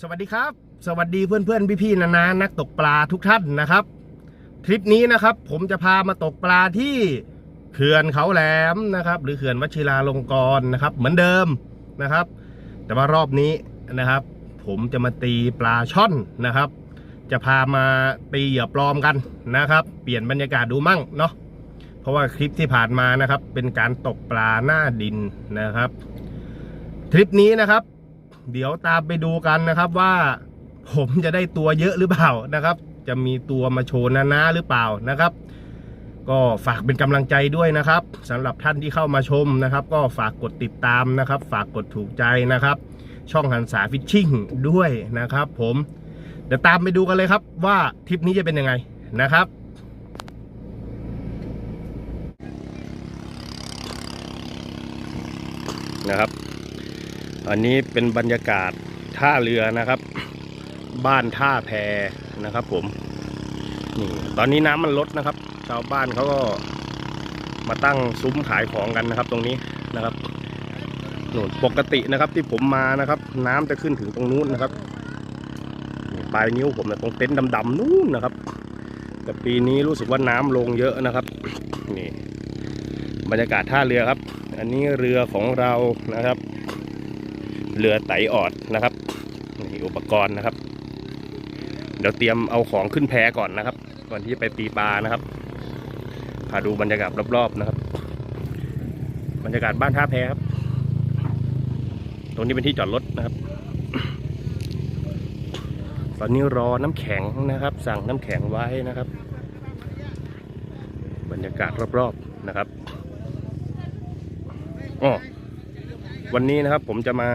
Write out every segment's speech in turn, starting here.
สวัสดีครับ สวัสดีเพื่อนเพื่อนพี่พี่ๆนานานักตกปลาทุกท่านนะครับ ทริปนี้นะครับผมจะพามาตกปลาที่เขื่อนเขาแหลมนะครับ หรือเขื่อนวชิราลงกรณ์นะครับ เหมือนเดิมนะครับ แต่ว่ารอบนี้นะครับ ผมจะมาตีปลาช่อนนะครับ จะพามาตีเหยื่อปลอมกันนะครับ เปลี่ยนบรรยากาศดูมั่งเนาะเพราะว่าคลิปที่ผ่านมานะครับ เป็นการตกปลาหน้าดินนะครับ ทริปนี้นะครับ เดี๋ยวตามไปดูกันนะครับว่าผมจะได้ตัวเยอะหรือเปล่านะครับ จะมีตัวมาโชว์นานาหรือเปล่านะครับ ก็ฝากเป็นกำลังใจด้วยนะครับสำหรับท่านที่เข้ามาชมนะครับ ก็ฝากกดติดตามนะครับ ฝากกดถูกใจนะครับ ช่องหันษาฟิชชิ่งด้วยนะครับ ผมเดี๋ยวตามไปดูกันเลยครับ ว่าทริปนี้จะเป็นยังไงนะครับนะครับ อันนี้เป็นบรรยากาศท่าเรือนะครับ บ้านท่าแพนะครับผมนี่ตอนนี้น้ำมันลดนะครับ ชาวบ้านเขาก็มาตั้งซุ้มขายของกันนะครับ ตรงนี้นะครับนู่นปกตินะครับที่ผมมานะครับ น้ำจะขึ้นถึงตรงนู้นนะครับปลายนิ้วผมนะตรงเต็นท์ดำๆนู้นนะครับ แต่ปีนี้รู้สึกว่าน้ำลงเยอะนะครับนี่บรรยากาศท่าเรือครับ อันนี้เรือของเรานะครับ เรือไตออดนะครับนี่อุปกรณ์นะครับ เดี๋ยวเตรียมเอาของขึ้นแพก่อนนะครับ ก่อนที่จะไปตีปลานะครับพาดูบรรยากาศรอบๆนะครับ บรรยากาศบ้านท่าแพครับ ตรงนี้เป็นที่จอดรถนะครับ ตอนนี้รอน้ำแข็งนะครับ สั่งน้ำแข็งไว้นะครับ บรรยากาศรอบๆนะครับอ๋อ วันนี้นะครับผมจะมา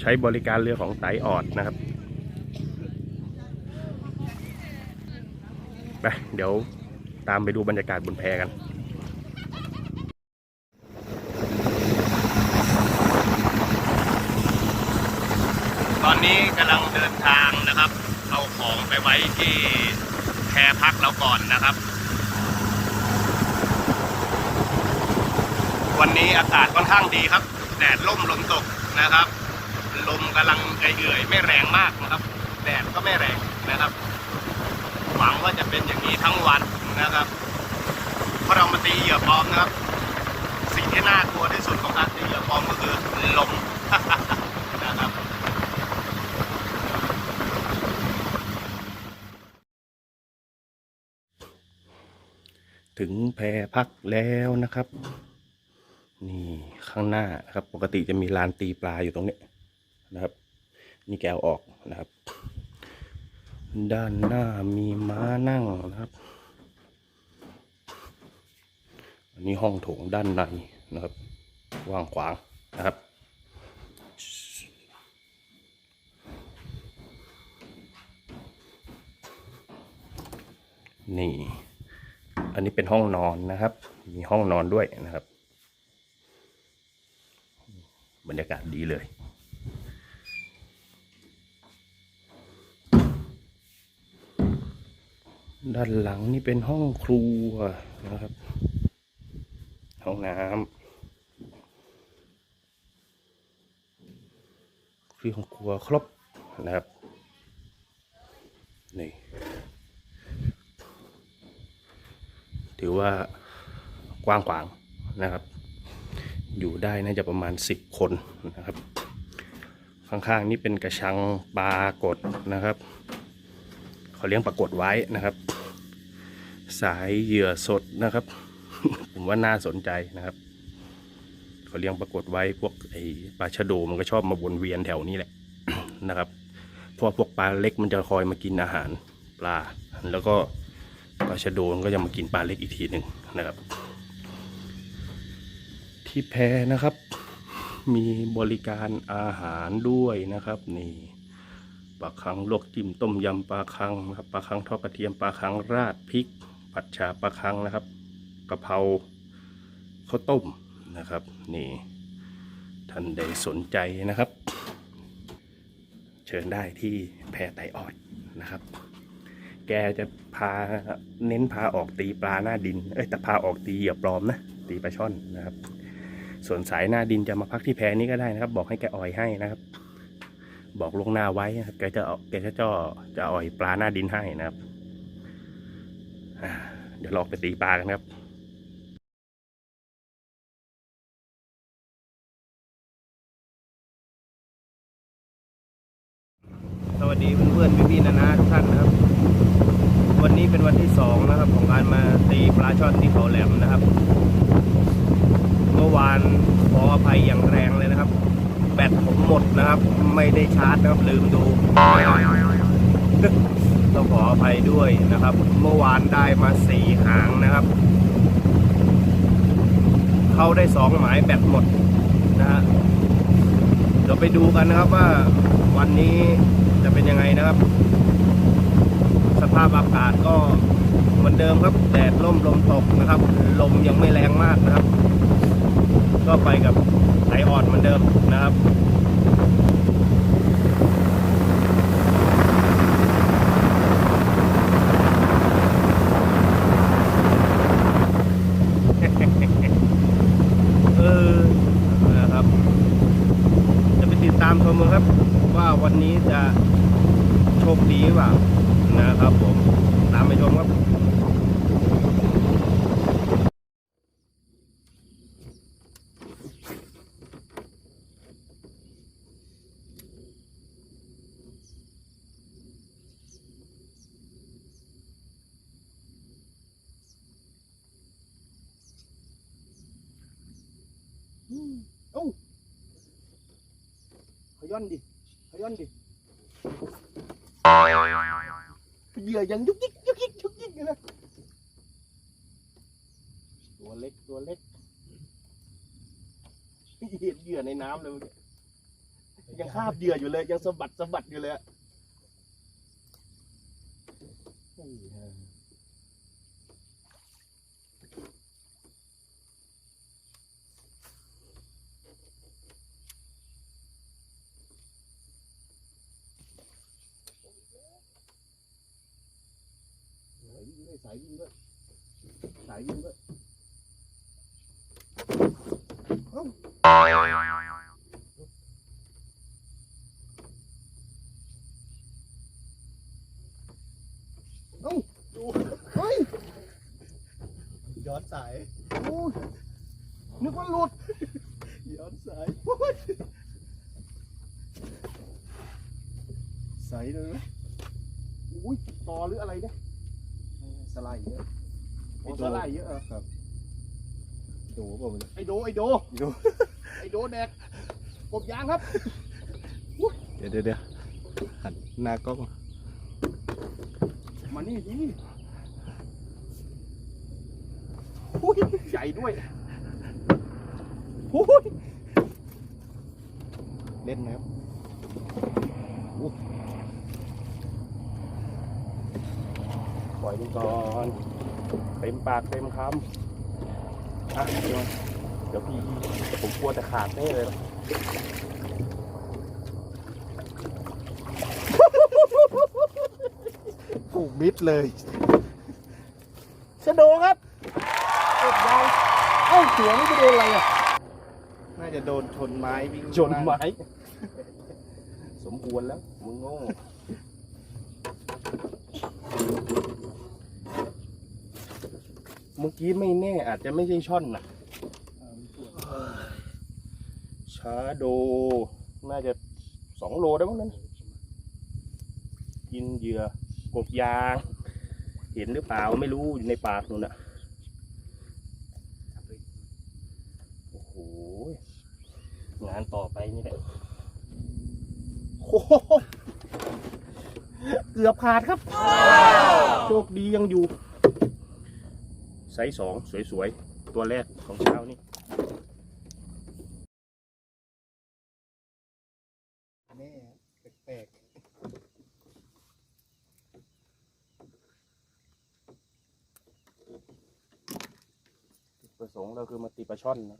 ใช้บริการเรือของไตออดนะครับไปเดี๋ยวตามไปดูบรรยากาศบนแพกันตอนนี้กำลังเดินทางนะครับ เอาของไปไว้ที่แพพักเราก่อนนะครับ วันนี้อากาศค่อนข้างดีครับ แดดล่มลมตกนะครับ ลมกำลังเอื่อยไม่แรงมากนะครับ แดดก็ไม่แรงนะครับ หวังว่าจะเป็นอย่างนี้ทั้งวันนะครับเพราะเรามาตีเหยื่อปลอมนะครับ สิ่งที่น่ากลัวที่สุดของการตีเหยื่อปลอมก็คือลมนะครับถึงแพพักแล้วนะครับ นี่ข้างหน้าครับปกติจะมีลานตีปลาอยู่ตรงนี้นะครับ นี่แกเอาออกนะครับ ด้านหน้ามีม้านั่งนะครับ อันนี้ห้องโถงด้านในนะครับว่างขวางนะครับนี่ อันนี้เป็นห้องนอนนะครับ มีห้องนอนด้วยนะครับ บรรยากาศดีเลย ด้านหลังนี่เป็นห้องครัวนะครับ ห้องน้ำเครื่องครัวครบนะครับนี่ถือว่ากว้างขวางนะครับ อยู่ได้น่าจะประมาณ 10 คนนะครับ ข้างๆนี่เป็นกระชังปลากดนะครับเขาเลี้ยงปลากดไว้นะครับ สายเหยื่อสดนะครับ ผมว่าน่าสนใจนะครับเขาเลี้ยงปลากดไว้พวกไอปลาชะโดมันก็ชอบมาวนเวียนแถวนี้แหละนะครับเพราะพวกปลาเล็กมันจะคอยมากินอาหารปลา แล้วก็ปลาชะโดมันก็จะมากินปลาเล็กอีกทีหนึ่งนะครับ ที่แพนะครับ มีบริการอาหารด้วยนะครับ นี่ปลาคังลวกจิ้มต้มยำปลาคังนะครับปลาคังทอดกระเทียมปลาคังราดพริก ผัดชาปลาคังนะครับกะเพราข้าวต้มนะครับ นี่ ท่านใดสนใจนะครับ เชิญได้ที่แพไตออดนะครับ แกจะพาเน้นพาออกตีปลาหน้าดิน เอ้ยแต่พาออกตีเหยื่อปลอมนะ ตีปลาช่อนนะครับ ส่วนสายหน้าดินจะมาพักที่แพนี้ก็ได้นะครับ บอกให้แกอ่อยให้นะครับ บอกลงหน้าไว้นะครับแกจะแกจะจ่อจะอ่อยปลาหน้าดินให้นะครับเดี๋ยวเราออกไปตีปลากันครับสวัสดีเพื่อนๆพี่ๆนานาทุกท่านนะครับ วันนี้เป็นวันที่สองนะครับ ของการมาตีปลาช่อนที่เขาแหลมนะครับ วานขออภัยอย่างแรงเลยนะครับ แบตผมหมดนะครับ ไม่ได้ชาร์จนะครับลืมดูต้องขออภัยด้วยนะครับ เมื่อวานได้มาสี่หางนะครับ เข้าได้สองหมายแบตหมดนะฮะเดี๋ยวไปดูกันนะครับว่าวันนี้จะเป็นยังไงนะครับ สภาพอากาศก็เหมือนเดิมครับ แดดร่มลมตกนะครับ ลมยังไม่แรงมากนะครับ ก็ไปกับไหลอ่อนเหมือนเดิมนะครับเออนะครับจะไปติดตามชมกันครับว่าวันนี้จะโชคดีหรือเปล่านะครับผมตามไปชมครับ เอ้าขย้อนดิขย้อนดิเห ยื่อยังยุกยิกยุกยิกยุกยิกอยู่นะตัวเล็กตัวเล็กเห็นเหยื่อในน้ำเลยเมื่อกี้ยังคาบเหยื่ออยู่เลย ยังสะบัดสะบัดอยู่เลยอะเฮ้ยฮะสายวิ่งด้วยสายวิ่งด้วยสายวิ่งด้วยเอ้าเอ้าดูเฮ้ย ย้อนสาย โอ้ยนึกว่าหลุด ย้อน สายโอ้ยใสเลยไหมอุ้ยต่อหรืออะไรเนี่ยสไลด์เยอะโอ้สไลด์เยอะเหรอครับโดบอกมันไอโดไอโดโดไอโดแดกกบยางครับ เดี๋ยวเดี๋ยวเดี๋ยวหันหน้ากล้องมานี่ทีอุ้ยใหญ่ด้วยอุ้ย เล่นนะครับปล่อยดูก่อนเต็มปากเต็มคำอะเดี๋ยวเดี๋ยวพี่ผมกลัวจะขาดแน่เลยผูกมิดเลยชะโดครับกบยางเอ้าหัวนี่จะโดนอะไรอะ น่าจะโดนชนไม้วิ่งชนไม้ สมควรแล้ว มึงโง่เมื่อกี้ไม่แน่อาจจะไม่ใช่ช่อนนะชาโด น่าจะสองโลได้มั้งนั้น กินเหยื่อกบยาง เห็นหรือเปล่าไม่รู้อยู่ในปากนู่นน่ะโอ้โห งานต่อไปนี่แหละ โอ้โหเกือบขาดครับ โชคดียังอยู่ ไซส์สองสวยๆ ตัวแรกของเช้านี่แน่แปลกจุดประสงค์เราคือมาตีปลาช่อนนะ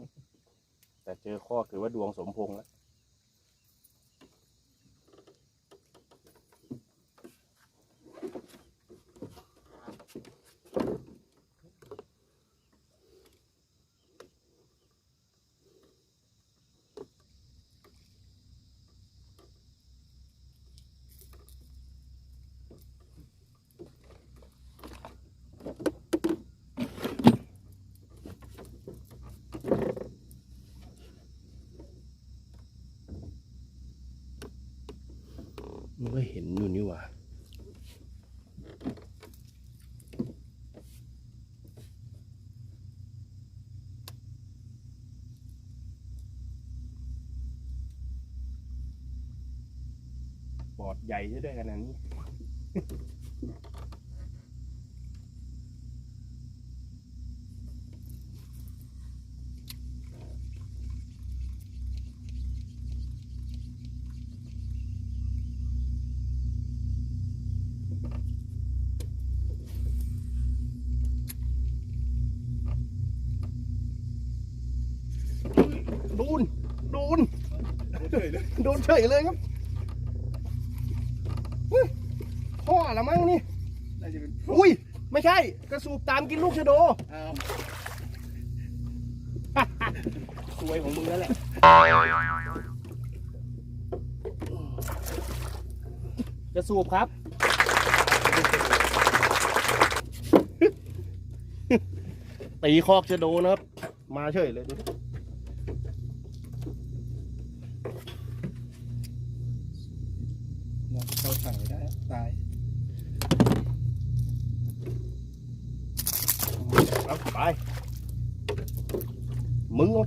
แต่เจอข้อถือว่าดวงสมพงษ์แล้ว ก็เห็นอยู่นี่ว่าปอดใหญ่ด้วยกันอันนี้ โดนเฉยเลยครับเฮ้ยพ่อละมั้งนี่ น่าจะเป็นอุ้ย ไม่ใช่ กระสูบตามกินลูกชะโดอ้าวสวยของมึงแล้วแหละ กระสูบครับ ตีคอกชะโดนะครับ มาเฉยเลยดู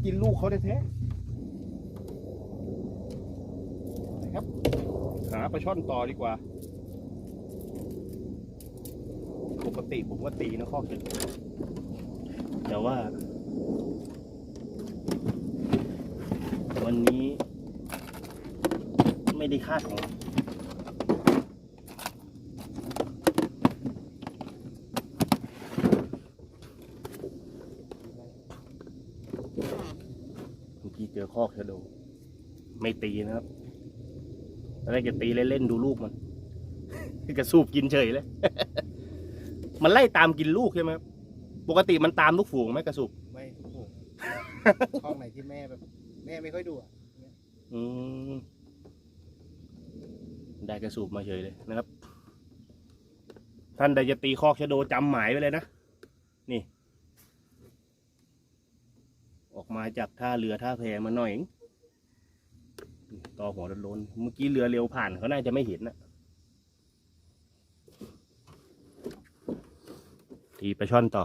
กินลูกเขาแท้ๆนะครับ หาปลาช่อนต่อดีกว่า ปกติผมก็ตีนะข้อเกิดแต่ว่า วันนี้ไม่ได้คาดของ เมื่อกี้เจอ คอกชะโด ไม่ตีนะครับอะไรจะตีเล่นๆดูลูกมันกระสูบกินเฉยเลย มันไล่ตามกินลูกใช่ไหมครับ ปกติมันตามลูกฝูงไหมกระสูบไม่โอ้โหห้องไหนที่แม่แบบ แม่ไม่ค่อยดูอะอืมได้กระสูบมาเฉยเลยนะครับ ท่านใดจะตีคอกชะโดจำหมายไว้เลยนะ ออกมาจากท่าเรือท่าแพมาหน่อยเองต่อหัวโล้นเมื่อกี้เรือเร็วผ่านเขาน่าจะไม่เห็นนะทีไปลาช่อนต่อ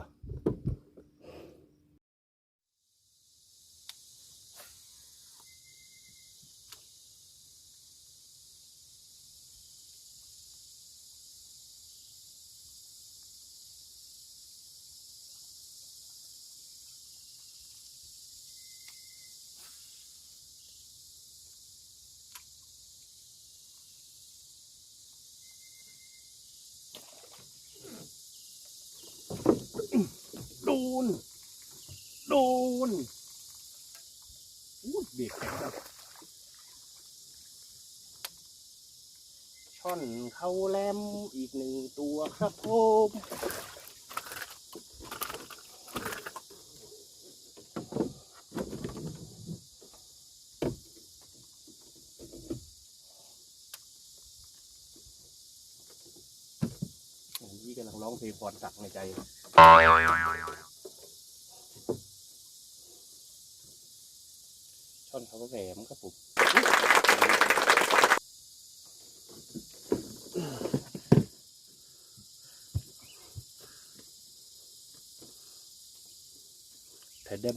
โดน โดนอู้เด็กแข็งแบบช่อนเข้าแลมอีกหนึ่งตัวครับผมนี่กำลังร้องเพลงพรศักดิ์ในใจ ช่อนเขาก็ แหลมครับผมแถดเดม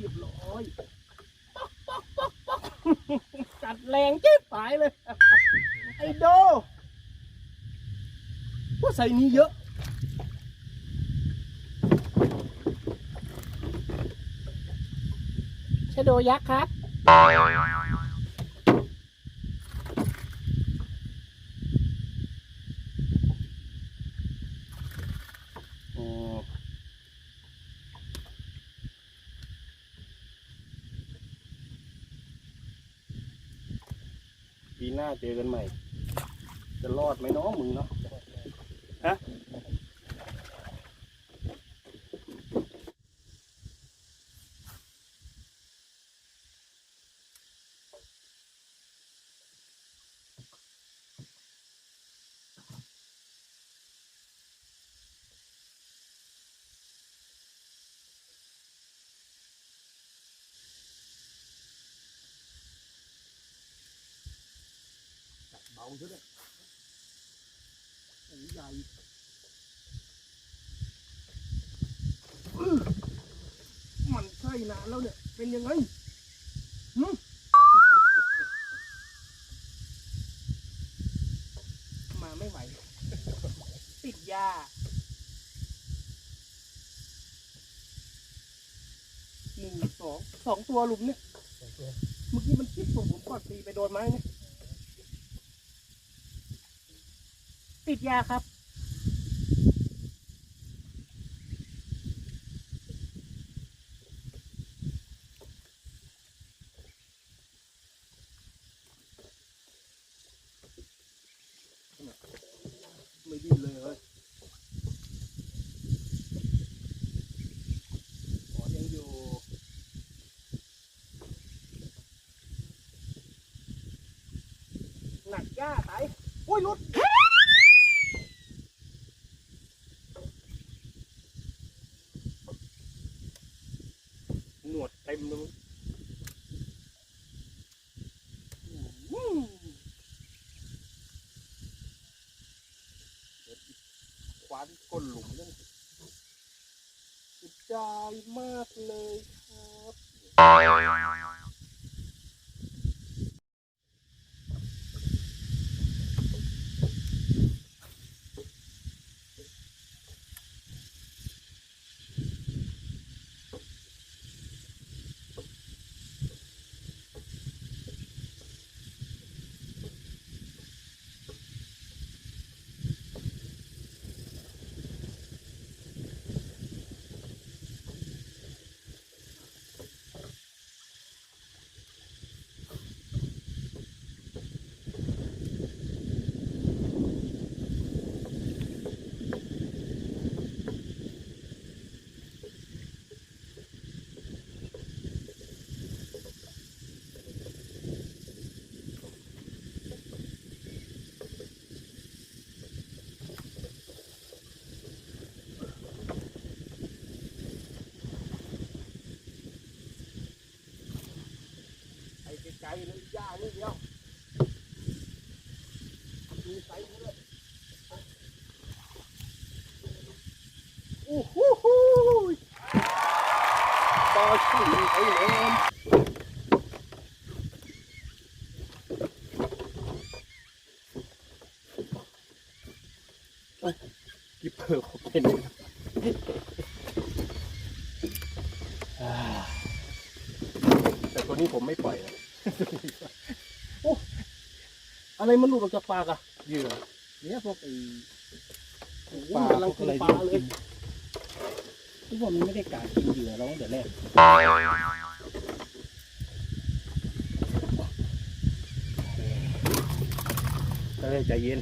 เรียบร้อยป๊อกป๊อกป๊อกป๊อกจัด แรงจิ๊บหายเลย ไอ้โดว่าใส่นี้เยอะชโดยักษ์ครับ หน้าเจอกันใหม่ จะรอดไหมเนาะมึงเนาะฮะเบาซะด้วยโอ้ยใหญ่อื้อมัน ใช่นานแล้วเนี่ย เป็นยังไงหึมาไม่ไหว ติดยาหนึ่งสองสองตัวหลุมเนี่ยเมื่อกี้มันคิดผมผมกอดตีไปโดนไม้เนี่ยติดยาครับ ไม่ดิ้นเลยเฮ้ยอ๋อยังอยู่ หนักหญ้าไตโอ้ยรุด หนวดเต็มเลยอืมเดี๋ยวคว้านก้นหลุมนั่นสุดใจมากเลยครับ ไปไกลๆเลยย่านี่เดียวดูไซส์เขาด้วยโอ้โหปลาช่อนไอ้แหลมเอ้ยกิปเปอร์เขาเป็นอ่าแต่ตัวนี้ผมไม่ปล่อยนะ โอ้อะไร มันหลุดออกจากปากอะเหยื่อเนี่ยพวกไอ้ปลากำลังกินปลาเลยทุกคนมันไม่ได้กากินเหยื่อเราตั้งแต่แรกเฮ้ยใจเย็น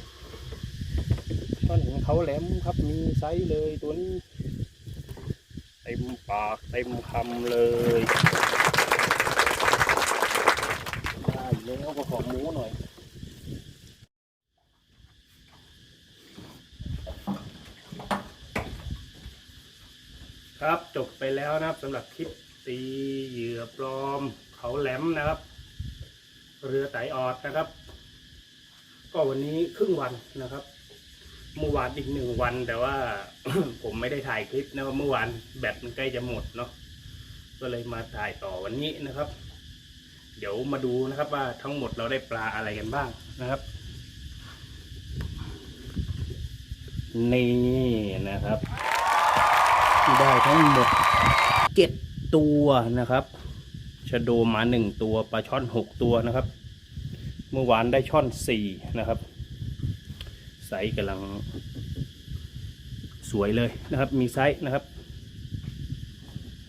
ช่อนของเขาแหลมครับมีไซส์เลยตัวนี้เต็มปากเต็มคำเลยได้แล้วก็ของหมูหน่อย ครับจบไป แล้วนะครับสำหรับคลิปตีเหยื่อปลอมเขาแหลมนะครับ เรือไตออดนะครับ ก็วันนี้ครึ่งวันนะครับเมื่อวานอีกหนึ่งวันแต่ว่า ผมไม่ได้ถ่ายคลิปนะเมื่อวานแบตมันใกล้จะหมดเนาะก็เลยมาถ่ายต่อวันนี้นะครับ เดี๋ยวมาดูนะครับว่าทั้งหมดเราได้ปลาอะไรกันบ้างนะครับ นี่นะครับ ได้ทั้งหมดเจ็ดตัวนะครับชะโดมาหนึ่งตัวปลาช่อนหกตัวนะครับ เมื่อวานได้ช่อนสี่นะครับไซส์กำลัง สวยเลยนะครับ มีไซส์นะครับ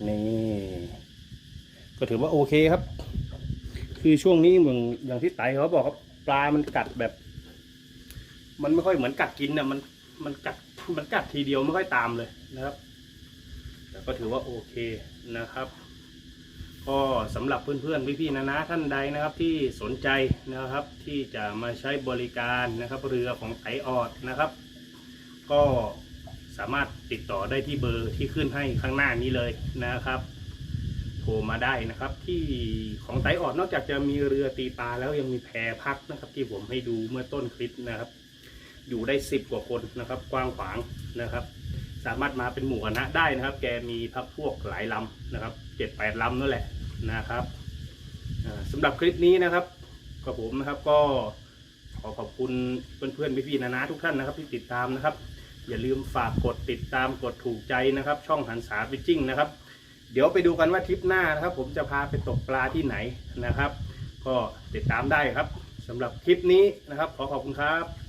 นี่ก็ถือว่าโอเคครับ คือช่วงนี้เหมือนอย่างที่ไต่เขาบอกครับปลามันกัดแบบ มันไม่ค่อยเหมือนกัดกินนะมันมันกัดมันกัดทีเดียวไม่ค่อยตามเลยนะครับ ก็ถือว่าโอเคนะครับ ก็สำหรับเพื่อนๆพี่ๆนะนะท่านใดนะครับที่สนใจนะครับที่จะมาใช้บริการนะครับ เรือของไตออดนะครับ ก็สามารถติดต่อได้ที่เบอร์ที่ขึ้นให้ข้างหน้านี้เลยนะครับ โทรมาได้นะครับ ที่ของไตออดนอกจากจะมีเรือตีปลาแล้วยังมีแพพักนะครับ ที่ผมให้ดูเมื่อต้นคลิปนะครับ อยู่ได้สิบกว่าคนนะครับ กว้างขวางนะครับ สามารถมาเป็นหมู่คณะได้นะครับ แกมีพักพวกหลายลำนะครับเจ็ดแปดลำนั่นแหละนะครับอ่าสำหรับคลิปนี้นะครับกับผมนะครับก็ขอขอบคุณเพื่อนๆพี่ๆนานาทุกท่านนะครับ ที่ติดตามนะครับ อย่าลืมฝากกดติดตามกดถูกใจนะครับ ช่องหันษาฟิชชิ่งนะครับ เดี๋ยวไปดูกันว่าทริปหน้านะครับ ผมจะพาไปตกปลาที่ไหนนะครับ ก็ติดตามได้ครับสำหรับคลิปนี้นะครับ ขอขอบคุณครับ